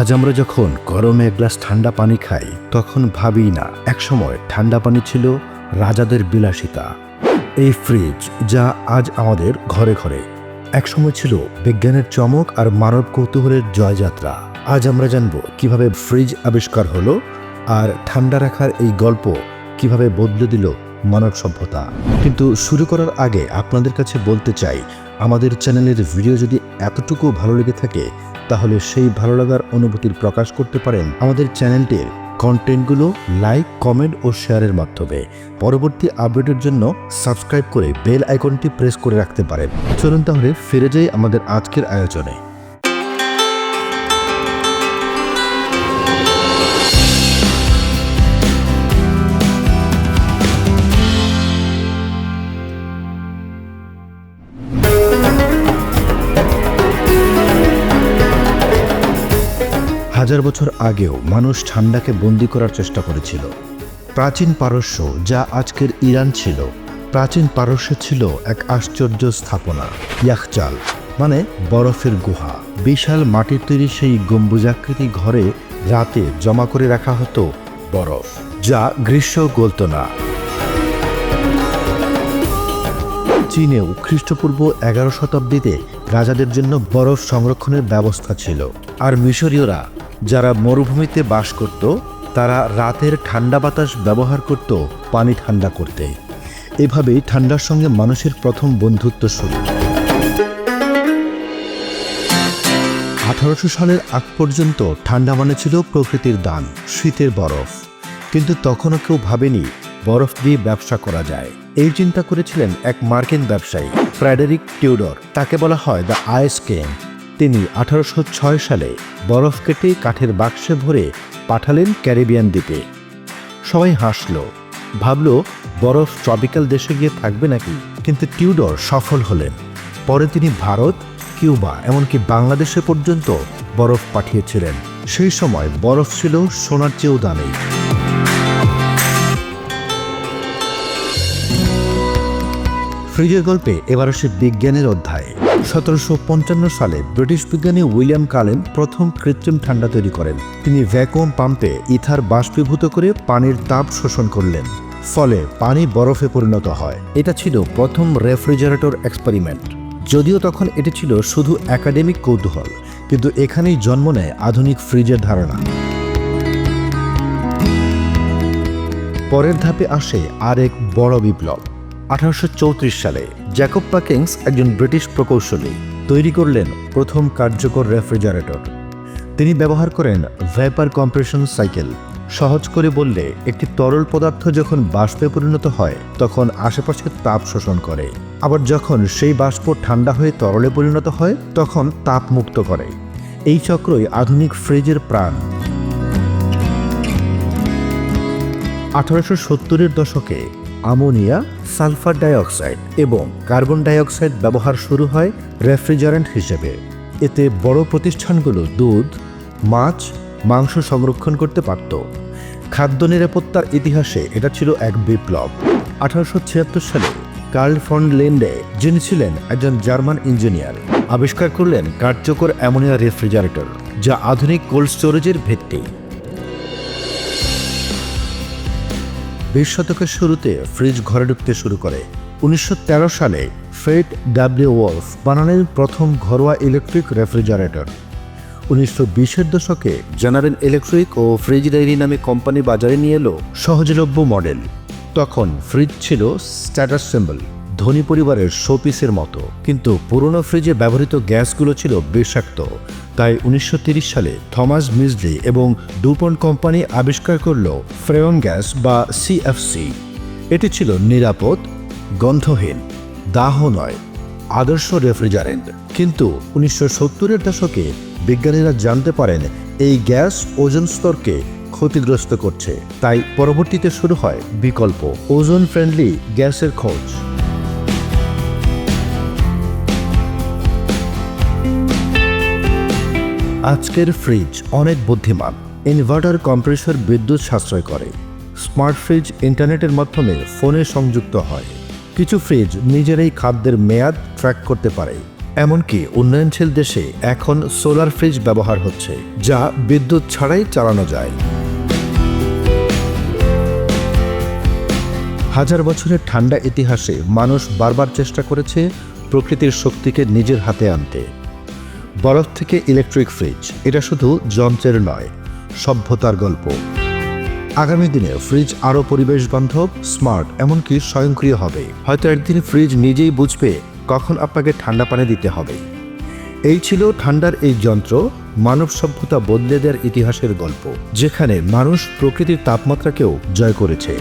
আজ আমরা যখন গরমে এক গ্লাস ঠান্ডা পানি খাই, তখন ভাবি না, একসময় ঠান্ডা পানি ছিল রাজাদের বিলাসিতা। এই ফ্রিজ যা আজ আমাদের ঘরে ঘরে। একসময় ছিল বিজ্ঞানের চমক আর মানব কৌতূহলের জয়যাত্রা। আজ আমরা জানব কীভাবে ফ্রিজ আবিষ্কার হলো আর ঠান্ডা রাখার এই গল্প কীভাবে বদলে দিল মানব সভ্যতা। কিন্তু শুরু করার আগে আপনাদের কাছে বলতে চাই আমাদের চ্যানেলের ভিডিও যদি এতটুকু ভালো লেগে থাকে, তাহলে সেই ভালো লাগার অনুভূতির প্রকাশ করতে পারেন আমাদের চ্যানেলটির কন্টেন্টগুলো লাইক, কমেন্ট ও শেয়ারের মাধ্যমে। পরবর্তী আপডেটের জন্য সাবস্ক্রাইব করে বেল আইকনটি প্রেস করে রাখতে পারেন। চলুন তাহলে ফিরে যাই আমাদের আজকের আয়োজনে। হাজার বছর আগেও মানুষ ঠান্ডাকে বন্দি করার চেষ্টা করেছিল। প্রাচীন পারস্য যা আজকের ইরান ছিল, প্রাচীন পারস্যে ছিল এক আশ্চর্য স্থাপনা ইয়াকচাল মানে বরফের গুহা। বিশাল মাটির তৈরি সেই গম্বুজাকৃতি ঘরে রাতে জমা করে রাখা হতো বরফ, যা গ্রীষ্ম গলত না। চীনেও খ্রিস্টপূর্ব এগারো শতাব্দীতে রাজাদের জন্য বরফ সংরক্ষণের ব্যবস্থা ছিল। আর মিশরীয়রা যারা মরুভূমিতে বাস করত, তারা রাতের ঠান্ডা বাতাস ব্যবহার করত পানি ঠান্ডা করতে। এভাবেই ঠান্ডার সঙ্গে মানুষের প্রথম বন্ধুত্ব শুরু। আঠারোশো সালের আগ পর্যন্ত ঠান্ডা মানে ছিল প্রকৃতির দান, শীতের বরফ। কিন্তু তখনও কেউ ভাবেনি বরফ দিয়ে ব্যবসা করা যায়। এই চিন্তা করেছিলেন এক মার্কিন ব্যবসায়ী, ফ্রেডারিক টিউডর। তাকে বলা হয় দ্য আইস কিং তিনি আঠারোশো ছয় সালে বরফ কেটে কাঠের বাক্সে ভরে পাঠালেন ক্যারিবিয়ান দ্বীপে। সবাই হাসল। ভাবল, বরফ ট্রপিক্যাল দেশে গিয়ে থাকবে নাকি? কিন্তু টিউডর সফল হলেন। পরে তিনি ভারত, কিউবা, এমনকি বাংলাদেশে পর্যন্ত বরফ পাঠিয়েছিলেন। সেই সময় বরফ ছিল সোনার চেয়েও দামি। ফ্রিজের গল্পে এবার আসে বিজ্ঞানের অধ্যায়। সতেরোশো পঞ্চান্ন সালে ব্রিটিশ বিজ্ঞানী উইলিয়াম কালেন প্রথম কৃত্রিম ঠান্ডা তৈরি করেন। তিনি ভ্যাকুয়াম পাম্পে ইথার বাষ্পীভূত করে পানির তাপ শোষণ করলেন, ফলে পানি বরফে পরিণত হয়। এটা ছিল প্রথম রেফ্রিজারেটর এক্সপেরিমেন্ট। যদিও তখন এটি ছিল শুধু একাডেমিক কৌতূহল, কিন্তু এখানেই জন্ম নেয় আধুনিক ফ্রিজের ধারণা। পরের ধাপে আসে আর এক বড় বিপ্লব। আঠারোশো চৌত্রিশ সালে জ্যাকব পাকিংস একজন ব্রিটিশ প্রকৌশলী তৈরি করলেন প্রথম কার্যকর রেফ্রিজারেটর। তিনি ব্যবহার করেন ভ্যাপার কম্প্রেশন সাইকেল। সহজ করে বললে, একটি তরল পদার্থ যখন বাষ্পে পরিণত হয়, তখন আশেপাশে তাপ শোষণ করে। আবার যখন সেই বাষ্প ঠান্ডা হয়ে তরলে পরিণত হয়, তখন তাপ মুক্ত করে। এই চক্রই আধুনিক ফ্রিজের প্রাণ। আঠারোশো সত্তরের দশকে আমোনিয়া সালফার ডাইঅক্সাইড এবং কার্বন ডাইঅক্সাইড ব্যবহার শুরু হয় রেফ্রিজারেন্ট হিসেবে। এতে বড় প্রতিষ্ঠানগুলো দুধ, মাছ, মাংস সংরক্ষণ করতে পারত। খাদ্য নিরাপত্তার ইতিহাসে এটা ছিল এক বিপ্লব। আঠারোশো ছিয়াত্তর সালে কার্ল ফন লেন্ডে, যিনি ছিলেন একজন জার্মান ইঞ্জিনিয়ার, আবিষ্কার করলেন কার্যকর অ্যামোনিয়া রেফ্রিজারেটর, যা আধুনিক কোল্ড স্টোরেজের ভিত্তি। বিশ শতকের শুরুতে ফ্রিজ ঘরে ঢুকতে শুরু করে। উনিশশো তেরো সালে ফেট ডাব্লিউ ওয়ালফ বানালেন প্রথম ঘরোয়া ইলেকট্রিক রেফ্রিজারেটর। উনিশশো বিশের দশকে জেনারেল ইলেকট্রিক ও ফ্রিজ ডায়েরি নামে কোম্পানি বাজারে নিয়ে এলো সহজলভ্য মডেল। তখন ফ্রিজ ছিল স্ট্যাটাস সিম্বল, ধনী পরিবারের শোপিসের মতো। কিন্তু পুরনো ফ্রিজে ব্যবহৃত গ্যাসগুলো ছিল বিষাক্ত। তাই উনিশশো সালে থমাস মিজলি এবং ডুপন কোম্পানি আবিষ্কার করল ফ্রেয়ন গ্যাস বা সিএফসি এটি ছিল নিরাপদ, গন্ধহীন, দাহ নয়, আদর্শ রেফ্রিজারেন্ট। কিন্তু উনিশশো সত্তরের দশকে বিজ্ঞানীরা জানতে পারেন, এই গ্যাস ওজন স্তরকে ক্ষতিগ্রস্ত করছে। তাই পরবর্তীতে শুরু হয় বিকল্প ওজন ফ্রেন্ডলি গ্যাসের খোঁজ। আজকের ফ্রিজ অনেক বুদ্ধিমান। ইনভার্টার কম্প্রেসর বিদ্যুৎ সাশ্রয় করে। স্মার্ট ফ্রিজ ইন্টারনেটের মাধ্যমে ফোনে সংযুক্ত হয়। কিছু ফ্রিজ নিজেরাই খাদ্যের মেয়াদ ট্র্যাক করতে পারে। এমনকি উন্নয়নশীল দেশে এখন সোলার ফ্রিজ ব্যবহার হচ্ছে, যা বিদ্যুৎ ছাড়াই চালানো যায়। হাজার বছরের ঠান্ডা ইতিহাসে মানুষ বারবার চেষ্টা করেছে প্রকৃতির শক্তিকে নিজের হাতে আনতে। বরফ থেকে ইলেকট্রিক ফ্রিজ এটা শুধু যন্ত্রের নয়, সভ্যতার গল্প। আগামী দিনে ফ্রিজ আরও পরিবেশ বান্ধব স্মার্ট এমনকি স্বয়ংক্রিয় হবে। হয়তো একদিন ফ্রিজ নিজেই বুঝবে কখন আপনাকে ঠান্ডা পানি দিতে হবে। এই ছিল ঠান্ডার এই যন্ত্র, মানব সভ্যতা বদলে দেওয়ার ইতিহাসের গল্প, যেখানে মানুষ প্রকৃতির তাপমাত্রাকেও জয় করেছে।